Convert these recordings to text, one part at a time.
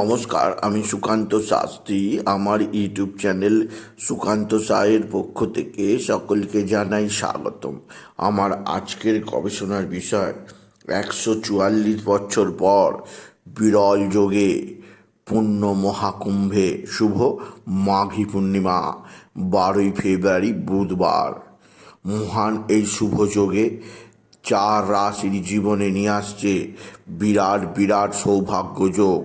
নমস্কার, আমি সুকান্ত শাস্ত্রী। আমার ইউটিউব চ্যানেল সুকান্ত সায়ের পক্ষ থেকে সকলকে জানাই স্বাগতম। আমার আজকের গবেষণার বিষয়, একশো চুয়াল্লিশ বছর পর বিরল যোগে পূর্ণ মহাকুম্ভে শুভ মাঘী পূর্ণিমা, বারোই ফেব্রুয়ারি বুধবার। মহান এই শুভ যোগে চার রাশির জীবনে নিয়ে আসছে বিরাট বিরাট সৌভাগ্য যোগ।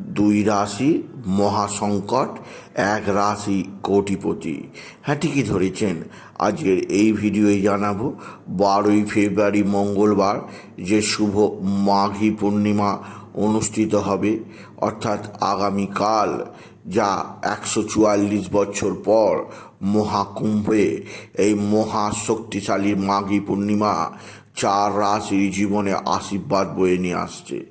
দুই রাশি মহাসংকট, এক রাশি কোটিপতি। হ্যাঁ ঠিকই ধরেছেন। আজকের এই ভিডিওয়ে জানাব, বারোই ফেব্রুয়ারি মঙ্গলবার যে শুভ মাঘী পূর্ণিমা অনুষ্ঠিত হবে, অর্থাৎ আগামীকাল যা একশো চুয়াল্লিশ বছর পর মহাকুম্ভে এই মহা শক্তিশালী মাঘী পূর্ণিমা চার রাশির জীবনে আশীর্বাদ বয়ে নিয়ে আসছে।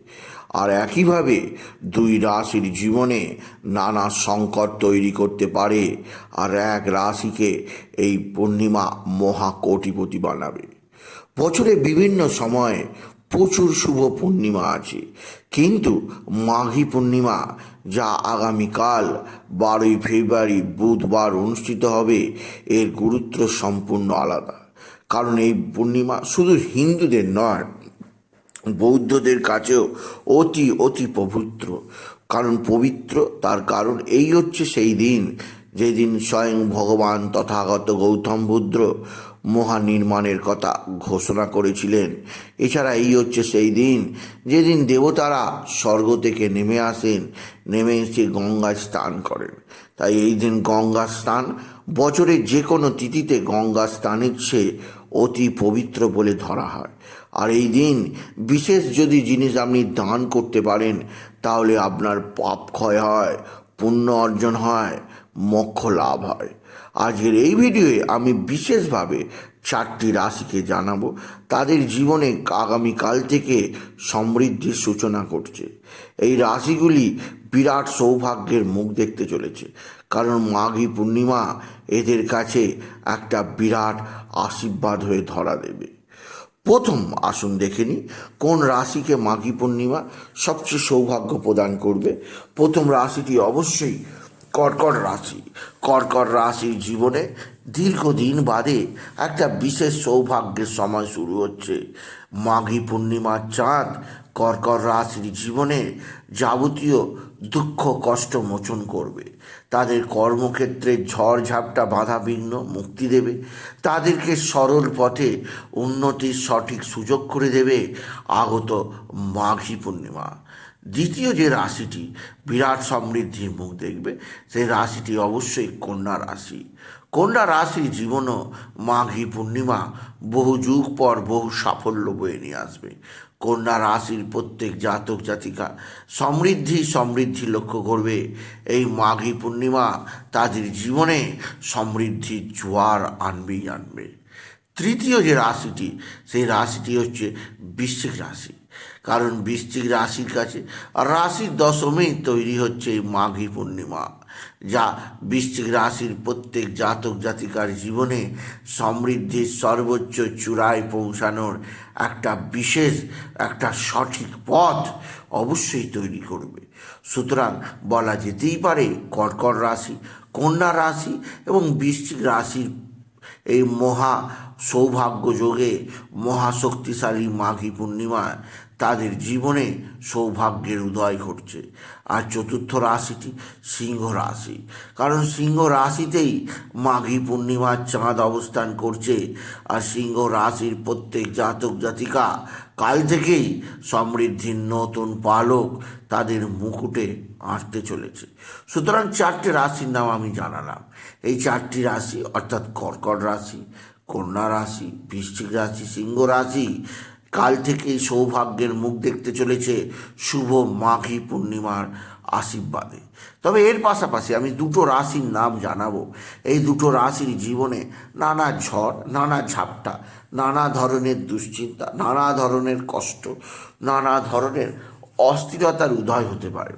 আর একইভাবে দুই রাশির জীবনে নানা সংকট তৈরি করতে পারে আর এক রাশিকে এই পূর্ণিমা মহা কোটিপতি বানাবে। বছরে বিভিন্ন সময়ে প্রচুর শুভ পূর্ণিমা আছে। কিন্তু মাঘী পূর্ণিমা যা আগামীকাল বারোই ফেব্রুয়ারি বুধবার অনুষ্ঠিত হবে, এর গুরুত্ব সম্পূর্ণ আলাদা। কারণ এই পূর্ণিমা শুধু হিন্দুদের নয় বৌদ্ধদের কাছেও অতি অতি পবিত্র। কারণ পবিত্র, তার কারণ এই হচ্ছে সেই দিন, যেদিন স্বয়ং ভগবান তথাগত গৌতম বুদ্ধ মহানির্মাণের কথা ঘোষণা করেছিলেন। এছাড়া এই হচ্ছে সেই দিন, যেদিন দেবতারা স্বর্গ থেকে নেমে আসেন, নেমে এসে গঙ্গায় স্নান করেন। তাই এই দিন গঙ্গা স্নান, বছরের যে কোনো তিথিতে গঙ্গা স্নানের চেয়ে অতি পবিত্র বলে ধরা হয়। আর এই দিন বিশেষ যদি জিনিস আপনি দান করতে পারেন, তাহলে আপনার পাপ ক্ষয় হয়, পুণ্য অর্জন হয়, মোক্ষ লাভ হয়। আজকের এই ভিডিওয়ে আমি বিশেষভাবে চারটি রাশিকে জানাব। তাদের জীবনে আগামীকাল থেকে সমৃদ্ধির সূচনা করছে এই রাশিগুলি বিরাট সৌভাগ্যের মুখ দেখতে চলেছে। কারণ মাঘী পূর্ণিমা এদের কাছে একটা বিরাট আশীর্বাদ হয়ে ধরা দেবে। প্রথম আসুন দেখে নিই কোন রাশিকে মাঘী পূর্ণিমা সবচেয়ে সৌভাগ্য প্রদান করবে। প্রথম রাশিটি অবশ্যই কর্কট রাশি। কর্কট রাশির জীবনে দীর্ঘদিন বাদে একটা বিশেষ সৌভাগ্যের সময় শুরু হচ্ছে। মাঘী পূর্ণিমার চাঁদ কর্কট রাশির জীবনে যাবতীয় দুঃখ, কষ্ট মোচন করবে। তাদের কর্মক্ষেত্রে ঝড় ঝাপটা বাধা বিঘ্ন মুক্তি দেবে। তাদেরকে সরল পথে উন্নতির সঠিক সুযোগ করে দেবে আগত মাঘী পূর্ণিমা। দ্বিতীয় যে রাশিটি বিরাট সমৃদ্ধির মুখ দেখবে, সেই রাশিটি অবশ্যই কন্যা রাশি। কন্যা রাশির জীবনও মাঘী পূর্ণিমা বহু যুগ পর বহু সাফল্য বয়ে নিয়ে আসবে। কন্যা রাশির প্রত্যেক জাতক জাতিকা সমৃদ্ধি সমৃদ্ধি লক্ষ্য করবে। এই মাঘী পূর্ণিমা তাদের জীবনে সমৃদ্ধির জোয়ার আনবেই আনবে। তৃতীয় যে রাশিটি, সেই রাশিটি হচ্ছে বৃশ্চিক রাশি। কারণ বৃশ্চিক রাশির কাছে রাশির দশমেই তৈরি হচ্ছে এই মাঘী পূর্ণিমা। যা বৃশ্চিক রাশির প্রত্যেক জাতক জাতিকার জীবনে সমৃদ্ধির সর্বোচ্চ চূড়ায় পৌঁছানোর একটা বিশেষ, একটা সঠিক পথ অবশ্যই তৈরি করবে। সুতরাং বলা যেতেই পারে কর্কট রাশি, কন্যা রাশি এবং বৃশ্চিক রাশির এই মহা সৌভাগ্য যোগে মহাশক্তিশালী মাঘী পূর্ণিমায় তাদের জীবনে সৌভাগ্যের উদয় ঘটছে। আর চতুর্থ রাশিটি সিংহ রাশি। কারণ সিংহ রাশিতেই মাঘী পূর্ণিমার চাঁদ অবস্থান করছে। আর সিংহ রাশির প্রত্যেক জাতক জাতিকা কাল থেকেই সমৃদ্ধির নতুন পালক তাদের মুকুটে আঁটতে চলেছে। সুতরাং চারটে রাশির নাম আমি জানালাম। এই চারটি রাশি অর্থাৎ কর্কট রাশি কন্যা রাশি, বৃশ্চিক রাশি, সিংহ রাশি, কাল থেকেই সৌভাগ্যের মুখ দেখতে চলেছে শুভ মাঘী পূর্ণিমার আশীর্বাদে। তবে এর পাশাপাশি আমি দুটো রাশির নাম জানাব। এই দুটো রাশির জীবনে নানা ঝড়, নানা ঝাপটা, নানা ধরনের দুশ্চিন্তা, নানা ধরনের কষ্ট, নানা ধরনের অস্থিরতার উদয় হতে পারে।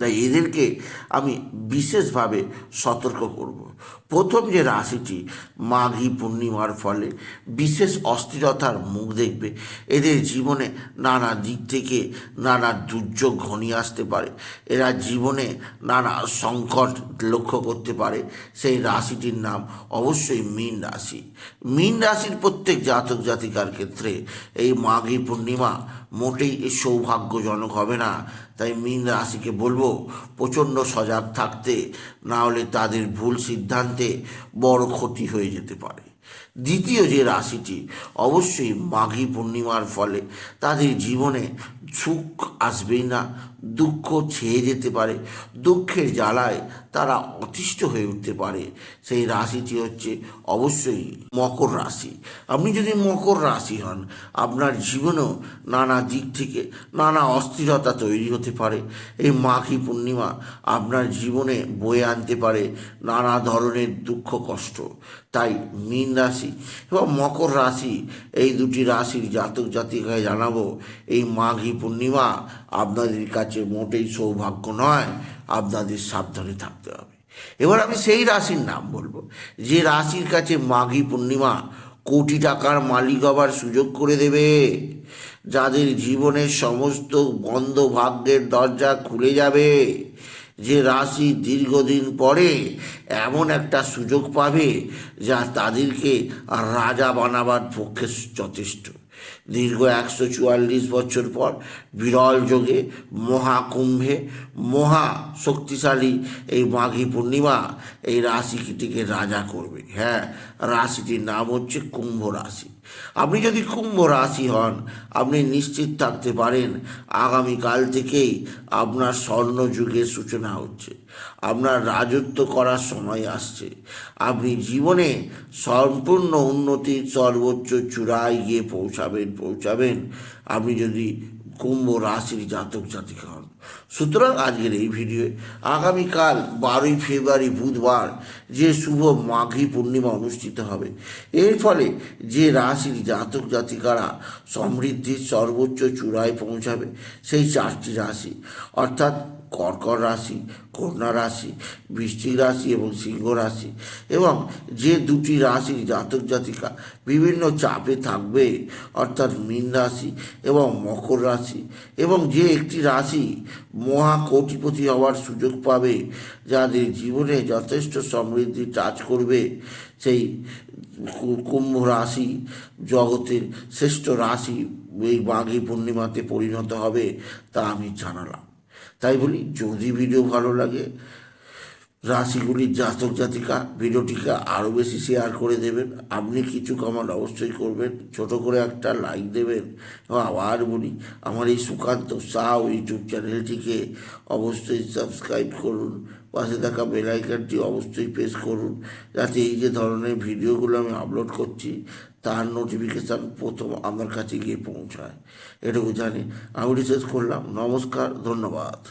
তাই এদেরকে আমি বিশেষভাবে সতর্ক করব। প্রথম যে রাশিটি মাঘী পূর্ণিমার ফলে বিশেষ অস্থিরতার মুখ দেখবে। এদের জীবনে নানা দিক থেকে নানা দুর্যোগ ঘনিয়ে আসতে পারে। এরা জীবনে নানা সংকট লক্ষ্য করতে পারে। সেই রাশিটির নাম অবশ্যই মীন রাশি। মীন রাশির প্রত্যেক জাতক জাতিকার ক্ষেত্রে এই মাঘী পূর্ণিমা মোটেই সৌভাগ্যজনক হবে না। তাই মীন রাশিকে বলব, প্রচণ্ড সজাগ থাকতে, না হলে তাদের ভুল সিদ্ধান্তে বড় ক্ষতি হয়ে যেতে পারে। দ্বিতীয় যে রাশিটি অবশ্যই মাঘী পূর্ণিমার ফলে তাদের জীবনে সুখ আসবেই না, দুঃখ ছেয়ে যেতে পারে। দুঃখের জ্বালায় তারা অতিষ্ঠ হয়ে উঠতে পারে। সেই রাশিটি হচ্ছে অবশ্যই মকর রাশি। আপনি যদি মকর রাশি হন, আপনার জীবনেও নানা দিক থেকে নানা অস্থিরতা তৈরি হতে পারে। এই মাঘী পূর্ণিমা আপনার জীবনে বয়ে আনতে পারে নানা ধরনের দুঃখ, কষ্ট। তাই মীন রাশি এবং মকর রাশি, এই দুটি রাশির জাতক জাতিকায় জানাব এই মাঘী পূর্ণিমা, আপনাদের কাছে মোটেই সৌভাগ্য নয়, আপনাদের সাবধানে থাকতে হবে। এবার আমি সেই রাশির নাম বলব, যে রাশির কাছে মাঘী পূর্ণিমা কোটি টাকার মালিক হবার সুযোগ করে দেবে। যাদের জীবনের সমস্ত বন্ধ ভাগ্যের দরজা খুলে যাবে, যে রাশি দীর্ঘদিন পরে এমন একটা সুযোগ পাবে, যা তাদেরকে রাজা বানাবার পক্ষে যথেষ্ট। দীর্ঘ একশো চুয়াল্লিশ বছর পর বিরল যোগে মহাকুম্ভে মহা শক্তিশালী এই মাঘী পূর্ণিমা এই রাশিটিকে রাজা করবে। হ্যাঁ রাশিটির নাম হচ্ছে কুম্ভ রাশি। আপনি যদি কুম্ভ রাশি হন, আপনি নিশ্চিত থাকতে পারেন, আগামীকাল থেকেই আপনার স্বর্ণ যুগের সূচনা হচ্ছে। আপনার রাজত্ব করার সময় আসছে। আপনি জীবনে সম্পূর্ণ উন্নতির সর্বোচ্চ চূড়ায় গিয়ে পৌঁছাবেন পৌঁছাবেন। আপনি যদি কুম্ভ রাশির জাতক জাতিকা হন সুতরাং আজকের এই ভিডিও আগামীকাল বারোই ফেব্রুয়ারি বুধবার যে শুভ মাঘী পূর্ণিমা অনুষ্ঠিত হবে। এর ফলে যে রাশির জাতক জাতিকারা সমৃদ্ধির সর্বোচ্চ চূড়ায় পৌঁছাবে সেই চারটি রাশি। অর্থাৎ কর্কট রাশি কন্যা রাশি বৃষ্টিক রাশি এবং সিংহ রাশি এবং যে দুটি রাশি জাতক জাতিকা বিভিন্ন চাপে থাকবে, অর্থাৎ মীন রাশি এবং মকর রাশি এবং যে একটি রাশি মহা কোটিপতি হওয়ার সুযোগ পাবে, যাদের জীবনে যথেষ্ট সমৃদ্ধি টাচ করবে। সেই কুম্ভ রাশি জগতের শ্রেষ্ঠ রাশি এই মাঘী পূর্ণিমাতে পরিণত হবে তা আমি জানালাম। তাই বলি যদি ভিডিও ভালো লাগে রাশিগুলির জাতক জাতিকা ভিডিওটিকে আরও বেশি শেয়ার করে দেবেন। আপনি কিছু কমেন্ট অবশ্যই করবেন। ছোট করে একটা লাইক দেবেন। এবং আবার বলি, আমার এই সুকান্ত সাউ ইউটিউব চ্যানেলটিকে অবশ্যই সাবস্ক্রাইব করুন। পাশে থাকা বেলাইকানটি অবশ্যই প্রেস করুন। যাতে এই যে ধরনের ভিডিওগুলো আমি আপলোড করছি, তার নোটিফিকেশান প্রথম আমার কাছে গিয়ে পৌঁছায়। এটুকু জানি। আমি রিসার্চ করলাম। নমস্কার, ধন্যবাদ।